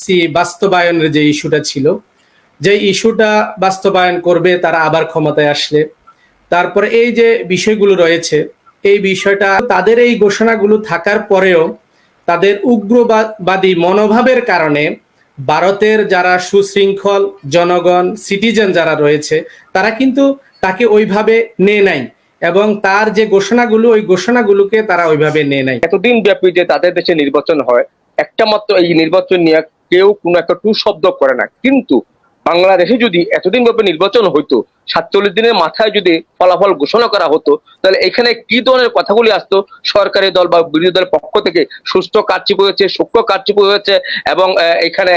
C বাস্তবায়নের যে ইস্যুটা ছিল যে ইস্যুটা বাস্তবায়ন করবে তারা আবার ক্ষমতায় আসলে। তারপরে এই যে বিষয়গুলো রয়েছে, এই বিষয়টা তাদের এই ঘোষণাগুলো থাকার পরেও তাদের উগ্রবাদী মনোভাবের কারণে ভারতের যারা সুশৃঙ্খল জনগণ সিটিজেন যারা রয়েছে, তারা কিন্তু তাকে ওইভাবে নেয় নাই এবং তার যে ঘোষণাগুলো, ওই ঘোষণাগুলোকে তারা ওইভাবে নেয় নাই। এতদিন ব্যাপী যে তাদের দেশে নির্বাচন হয় একটা মাত্র এই নির্বাচন নিয়ে কেউ কোনো একটা টু শব্দ করে না। কিন্তু বাংলাদেশে যদি এতদিন ব্যাপী নির্বাচন হইতো, সাতচল্লিশ দিনের মাথায় যদি ফলাফল ঘোষণা করা হতো, তাহলে এখানে কি ধরনের কথাগুলি আসতো? সরকারি দল বা বিরোধী দলের পক্ষ থেকে সুস্থ কারচুপি হয়েছে, সূক্ষ্ম কারচুপি হয়েছে এবং এখানে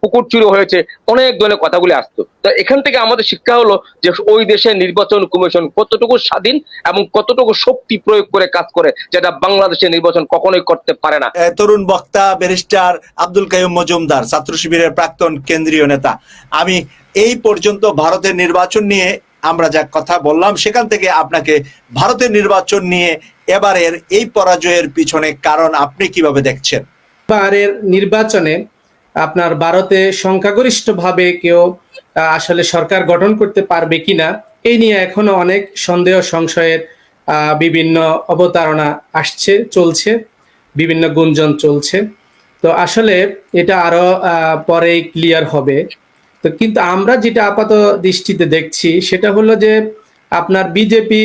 পুকুর চুরি হয়েছে, অনেক ধরনের কথাগুলি আসতো। তো এখান থেকে আমাদের শিক্ষা হলো যে ওই দেশের নির্বাচন কমিশন কতটুকু স্বাধীন এবং কতটুকু শক্তি প্রয়োগ করে কাজ করে যেটা বাংলাদেশের নির্বাচন কখনোই করতে পারে না। তরুণ বক্তা, ব্যারিস্টার আব্দুল কাইম মজুমদার, ছাত্র শিবিরের প্রাক্তন কেন্দ্রীয় নেতা। আমি এই পর্যন্ত ভারতের নির্বাচন নিয়ে আমরা যা কথা বললাম, সেখান থেকে আপনাকে ভারতের নির্বাচন নিয়ে এবারের এই পরাজয়ের পিছনে কারণ আপনি কীভাবে দেখছেন? এবারের নির্বাচনে আপনার ভারতে সংখ্যাগরিষ্ঠভাবে কেউ আসলে সরকার গঠন করতে পারবে কিনা, এই নিয়ে এখনও অনেক সন্দেহ, সংশয়ের বিভিন্ন অবতারণা আসছে, চলছে, বিভিন্ন গুঞ্জন চলছে। তো আসলে এটা আরও পরেই ক্লিয়ার হবে। তো কিন্তু আমরা যেটা আপাত দৃষ্টিতে দেখছি, সেটা হলো যে আপনার বিজেপি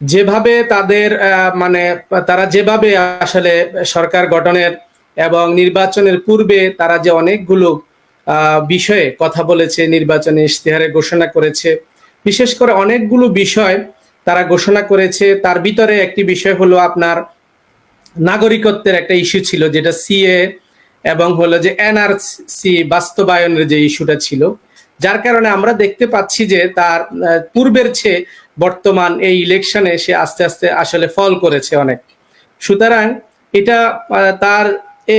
যেভাবে তাদের মানে তারা যেভাবে আসলে সরকার গঠনের এবং নির্বাচনের পূর্বে তারা যে অনেকগুলো বিষয়ে কথা বলেছে, নির্বাচনে ইশতেহারে ঘোষণা করেছে, বিশেষ করে অনেকগুলো বিষয় তারা ঘোষণা করেছে, তার ভিতরে একটি বিষয় হলো আপনার নাগরিকত্বের একটা ইস্যু ছিল, যেটা সিএ এবং হলো যে এনআরসি বাস্তবায়নের যে ইস্যুটা ছিল, যার কারণে আমরা দেখতে পাচ্ছি যে তার পূর্বের চেয়ে বর্তমান এই ইলেকশনে সে আস্তে আস্তে আসলে ফল করেছে অনেক। সুতরাং এটা তার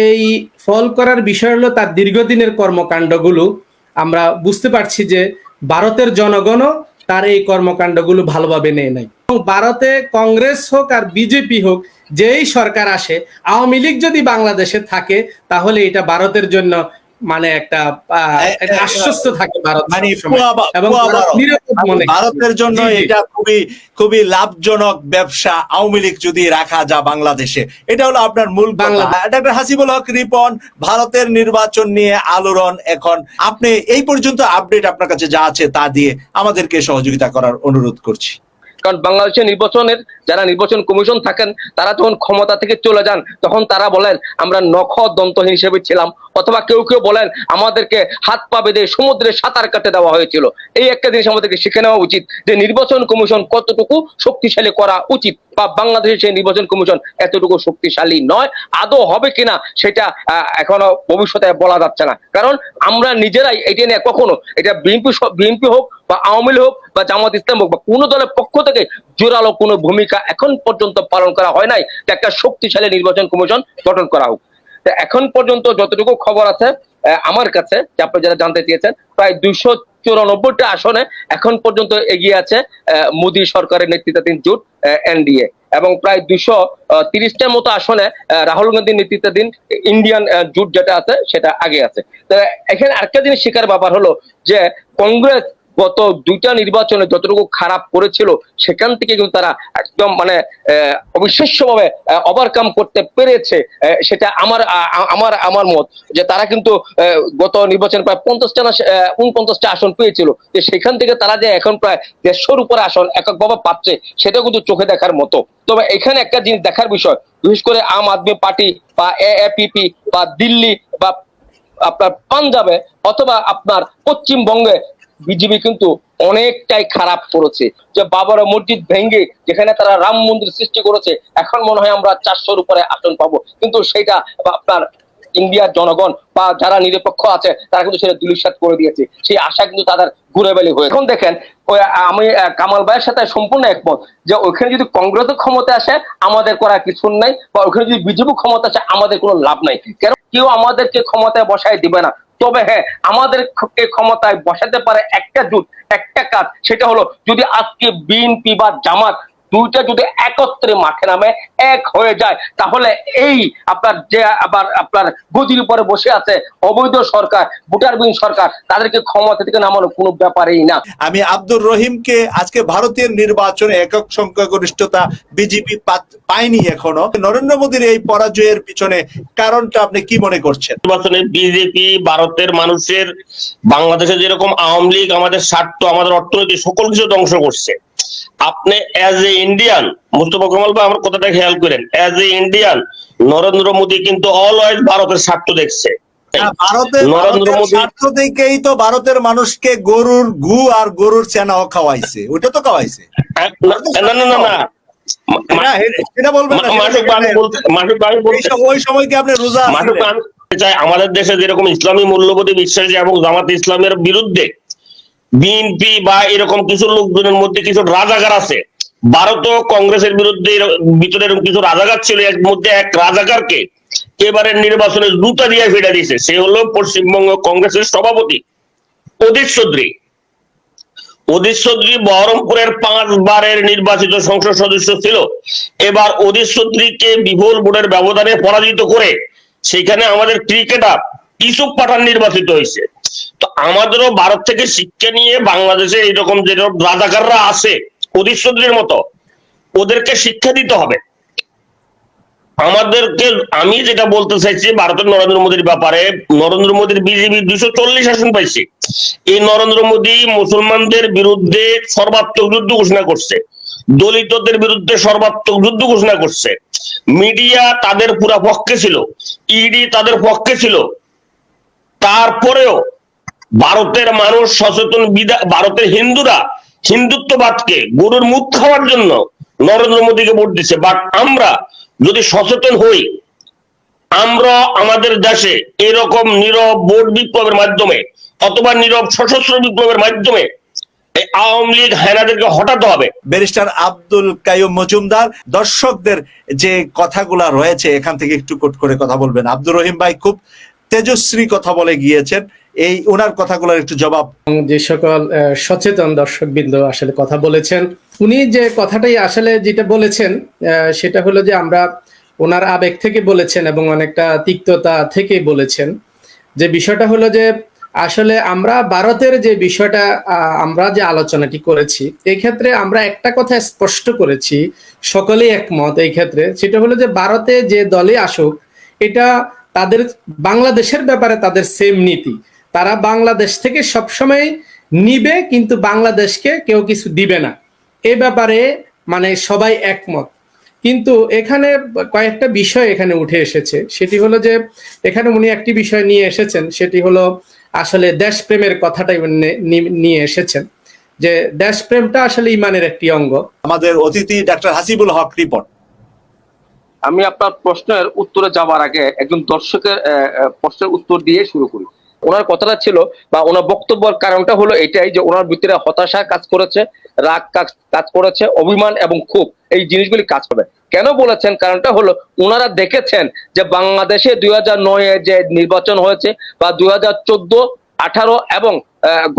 এই ফল করার বিষয় হলো তার দীর্ঘদিনের কর্মকাণ্ডগুলো। আমরা বুঝতে পারছি যে ভারতের জনগণও তার এই কর্মকাণ্ডগুলো ভালোভাবে নেয় নাই। এবং ভারতে কংগ্রেস হোক আর বিজেপি হোক, যেই সরকার আসে, আওয়ামী লীগ যদি বাংলাদেশে থাকে, তাহলে এটা ভারতের জন্য মানে একটা আশ্বস্ত থাকে ভারত মানে। ভারতের জন্য। এটা খুবই খুবই লাভজনক ব্যবসা আওয়ামী লীগ যদি রাখা যা বাংলাদেশে। এটা হলো আপনার মূল বাংলা- ডাক্তার হাসিবুল হক রিপন ভারতের নির্বাচন নিয়ে আলোড়ন এখন। আপনি এই পর্যন্ত আপডেট আপনার কাছে যা আছে তা দিয়ে আমাদেরকে সহযোগিতা করার অনুরোধ করছি। কারণ বাংলাদেশের নির্বাচনের যারা নির্বাচন কমিশন থাকেন তারা যখন ক্ষমতা থেকে চলে যান তখন তারা বলেন আমরা নখ দন্তহীন হিসেবে ছিলাম অথবা কেউ কেউ বলেন আমাদেরকে হাত পা বেঁধে সমুদ্রে সাঁতার কাটতে দেওয়া হয়েছিল। এই একটা জিনিস আমাদেরকে শিখে নেওয়া উচিত যে নির্বাচন কমিশন কতটুকু শক্তিশালী করা উচিত বা বাংলাদেশের সেই নির্বাচন কমিশন এতটুকু শক্তিশালী নয়, আদৌ হবে কিনা সেটা এখনও ভবিষ্যতে বলা যাচ্ছে না। কারণ আমরা নিজেরাই এটা নিয়ে কখনো, এটা বিএনপি বিএনপি হোক বা আওয়ামী লীগ হোক বা জামাত ইসলাম হোক বা কোনো দলের পক্ষ থেকে জোরালো কোনো ভূমিকা এখন পর্যন্ত পালন করা হয় নাই। একটা শক্তিশালী নির্বাচন কমিশন গঠন করা হোক। এখন পর্যন্ত যতটুকু খবর আছে আমার কাছে, যে আপনি যারা জানতে চেয়েছেন, প্রায় দুইশো চুরানব্বইটা আসনে এখন পর্যন্ত এগিয়ে আছে মোদী সরকারের নেতৃত্বাধীন জোট এনডিএ। এবং প্রায় দুশো তিরিশটার মতো আসনে রাহুল গান্ধীর নেতৃত্বাধীন ইন্ডিয়ান জোট যেটা আছে, সেটা আগে আছে। এখানে আরেকটা জিনিস শিকার ব্যাপার হলো যে, কংগ্রেস গত দুইটা নির্বাচনে যতটুকু খারাপ করেছিল, সেখান থেকে কিন্তু তারা একদম মানে অবিশ্বাস্য ভাবে ওভারকাম করতে পেরেছে সেটা আমার আমার আমার মত যে তারা কিন্তু গত নির্বাচন প্রায় পঞ্চাশটা না উনপঞ্চাশটা আসন পেয়েছিল। যে সেখান থেকে তারা যে এখন প্রায় দেড়শোর উপরে আসন এককভাবে পাচ্ছে সেটা কিন্তু চোখে দেখার মতো। তবে এখানে একটা জিনিস দেখার বিষয়, বিশেষ করে আম আদমি পার্টি বা এ এপিপি বা দিল্লি বা আপনার পাঞ্জাবে অথবা আপনার পশ্চিমবঙ্গে বিজেপি কিন্তু অনেকটাই খারাপ করেছে। যে বাবরা মসজিদ ভেঙ্গে যেখানে তারা রাম মন্দির সৃষ্টি করেছে, এখন মনে হয় আমরা চারশোর উপরে আসন পাবো। কিন্তু সেটা আপনার ইন্ডিয়ার জনগণ বা যারা নিরপেক্ষ আছে, তারা কিন্তু সেটা দুলিশাত করে দিয়েছে। সেই আশা কিন্তু তাদের ঘুরে বেলি হয়ে এখন দেখেন আমি কামাল ভাইয়ের সাথে সম্পূর্ণ একমত যে ওখানে যদি কংগ্রেস ক্ষমতা আসে, আমাদের করার কিছু নাই, বা ওখানে যদি বিজেপি ক্ষমতা আসে, আমাদের কোনো লাভ নাই। কেন? কেউ আমাদেরকে ক্ষমতায় বসায় দিবে না। তবে হ্যাঁ আমাদের ক্ষমতায় বসাতে পারে একটা জুট, একটা কাজ, সেটা হলো যদি আজকে বিএনপি বা জামাত দুইটা যদি একত্রে মাঠে নামে এক হয়ে যায় তাহলে এই আপনার যে আবার আপনার গদির উপরে বসে আছে অবৈধ সরকার ভোটারবিহীন সরকার তাদেরকে ক্ষমতা থেকে নামানো কোনো ব্যাপারেই না। আমি আব্দুর রহিমকে আজকে ভারতীয় নির্বাচনে একক সংখ্যাগরিষ্ঠতা বিজেপি পায়নি এখনও। নরেন্দ্র মোদীর এই পরাজয়ের পিছনে কারণটা আপনি কি মনে করছেন? নির্বাচনে বিজেপি ভারতের মানুষের বাংলাদেশে যেরকম আওয়ামী লীগ আমাদের স্বার্থ আমাদের অর্থনীতি সকল কিছু ধ্বংস করছে। আপনি as a Indian Mustafa Kamal ভাই আমার কথাটা খেয়াল করেন। As a Indian Narendra Modi কিন্তু অলওয়েজ ভারতের স্বার্থ দেখছে। ভারতের স্বার্থ দেখেই তো ভারতের মানুষকে গরুর গু আর গরুর চেনাও খাওয়াইছে। ওটা তো খাওয়াইছে। না না না না আমাদের দেশে যেরকম ইসলামী মূল্যবোধে বিশ্বাসী এবং জামাত ইসলামের বিরুদ্ধে বিএনপি বা এরকম কিছু লোকজনের মধ্যে কিছু রাজাকার আছে। ভারতও কংগ্রেসের বিরুদ্ধে ভিতরে এরকম কিছু রাজাকার ছিল, এর মধ্যে এক রাজাকারকে এবারের নির্বাচনে জুতা দিয়ে ফেলে দিয়েছে। সে হলো পশ্চিমবঙ্গ কংগ্রেসের সভাপতি অধীর চৌধুরী। অধীর চৌধুরী বহরমপুরের পাঁচবারের নির্বাচিত সংসদ সদস্য ছিল। এবার অধীর চৌধুরীকে বিপুল ভোটের ব্যবধানে পরাজিত করে সেখানে আমাদের ক্রিকেটার ইসুফ পাঠান নির্বাচিত হয়েছে। আমাদেরও ভারত থেকে শিক্ষা নিয়ে বাংলাদেশে এইরকম যেরকম রাজাকাররা আছে অধীর মতো, ওদেরকে শিক্ষা দিতে হবে। আমাদেরকে, আমি যেটা বলতে চাইছি, ভারতের নরেন্দ্র মোদীর ব্যাপারে, নরেন্দ্র মোদীর বিজেপি দুশো চল্লিশ আসন পাইছে। এই নরেন্দ্র মোদী মুসলমানদের বিরুদ্ধে সর্বাত্মক যুদ্ধ ঘোষণা করছে। দলিতদের বিরুদ্ধে সর্বাত্মক যুদ্ধ ঘোষণা করছে। মিডিয়া তাদের পুরা পক্ষে ছিল, ইডি তাদের পক্ষে ছিল। তারপরেও ভারতের মানুষ সচেতন ভারতের হিন্দুরা হিন্দুত্ববাদকে গরুর মুখ খাওয়ার জন্য নরেন্দ্র মোদীকে ভোট দিচ্ছে। বাট আমরা যদি সচেতন হই, আমরা আমাদের দেশে এরকম নীরব ভোট বিপ্লবের মাধ্যমে অথবা নীরব সশস্ত্র বিপ্লবের মাধ্যমে আওয়ামী লীগ হায়নাদেরকে হটাতে হবে। ব্যারিস্টার আব্দুল কাইয়ুম মজুমদার, দর্শকদের যে কথাগুলা রয়েছে, এখান থেকে একটু কোট করে কথা বলবেন। আব্দুর রহিম ভাই খুব তেজস্বী কথা বলে গিয়েছেন। এই ওনার কথাগুলোর একটু জবাব। যে সকল সচেতন দর্শকবৃন্দ আসলে কথা বলেছেন, উনি যে কথাটাই আসলে যেটা বলেছেন সেটা হলো যে আমরা ওনার আবেগ থেকে বলেছেন এবং অনেকটা তিক্ততা থেকে বলেছেন। যে বিষয়টা হলো যে আসলে আমরা ভারতের যে বিষয়টা আমরা যে আলোচনাটি করেছি এই ক্ষেত্রে আমরা একটা কথা স্পষ্ট করেছি, সকলেই একমত এই ক্ষেত্রে, সেটা হলো যে ভারতে যে দলে আসুক, এটা তাদের, বাংলাদেশের ব্যাপারে তাদের সেম নীতি। তারা বাংলাদেশ থেকে সবসময় নিবে কিন্তু বাংলাদেশকে কেউ কিছু দিবে না। এ ব্যাপারে মানে সবাই একমত। কিন্তু এখানে কয়েকটা বিষয় এখানে উঠে এসেছে। সেটি হলো যে এখানে উনি একটি বিষয় নিয়ে এসেছেন সেটি হলো আসলে দেশপ্রেমের কথাটাই নিয়ে এসেছেন। যে দেশপ্রেমটা আসলে ইমানের একটি অঙ্গ। আমাদের অতিথি ডাক্তার হাসিবুল হক রিপোর্ট। আমি আপনার প্রশ্নের উত্তরে যাবার আগে একজন দর্শকের প্রশ্নের উত্তর দিয়ে শুরু করি। ওনার কথাটা ছিল বা ওনার বক্তব্যের কারণটা হলো এটাই যে ওনার ভিতরে হতাশা কাজ করেছে, রাগ কাজ কাজ করেছে, অভিমান এবং ক্ষোভ, এই জিনিসগুলি কাজ করবে কেন বলেছেন? কারণটা হলো ওনারা দেখেছেন যে বাংলাদেশে দুই হাজার নয়ে যে নির্বাচন হয়েছে বা দুই হাজার চোদ্দ, আঠারো এবং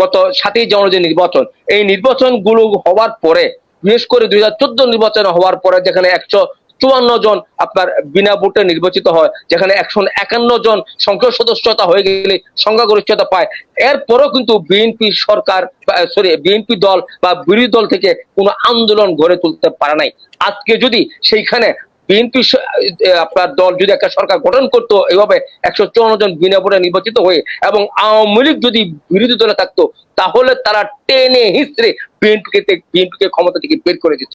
গত সাতই জানুয়ারি যে নির্বাচন, এই নির্বাচনগুলো হওয়ার পরে, বিশেষ করে দুই হাজার চোদ্দ নির্বাচন হওয়ার পরে যেখানে একশো চুয়ান্ন জন আপনার বিনা ভোটে নির্বাচিত হয়, যেখানে একশো একান্ন জন সংসদ সদস্যতা হয়ে গেলে সংখ্যাগরিষ্ঠতা পায়। এরপরও কিন্তু বিএনপি সরকার সরি বিএনপি দল বা বিরোধী দল থেকে কোনো আন্দোলন গড়ে তুলতে পারে নাই। আজকে যদি সেইখানে বিএনপি আপনার দল যদি একটা সরকার গঠন করতো এইভাবে একশো চুয়ান্ন জন বিনা ভোটে নির্বাচিত হয়ে এবং আওয়ামী লীগ যদি বিরোধী দলে থাকতো, তাহলে তারা টেনে হিস্ট্রে বিএনপিকে বিএনপিকে ক্ষমতা থেকে বের করে দিত।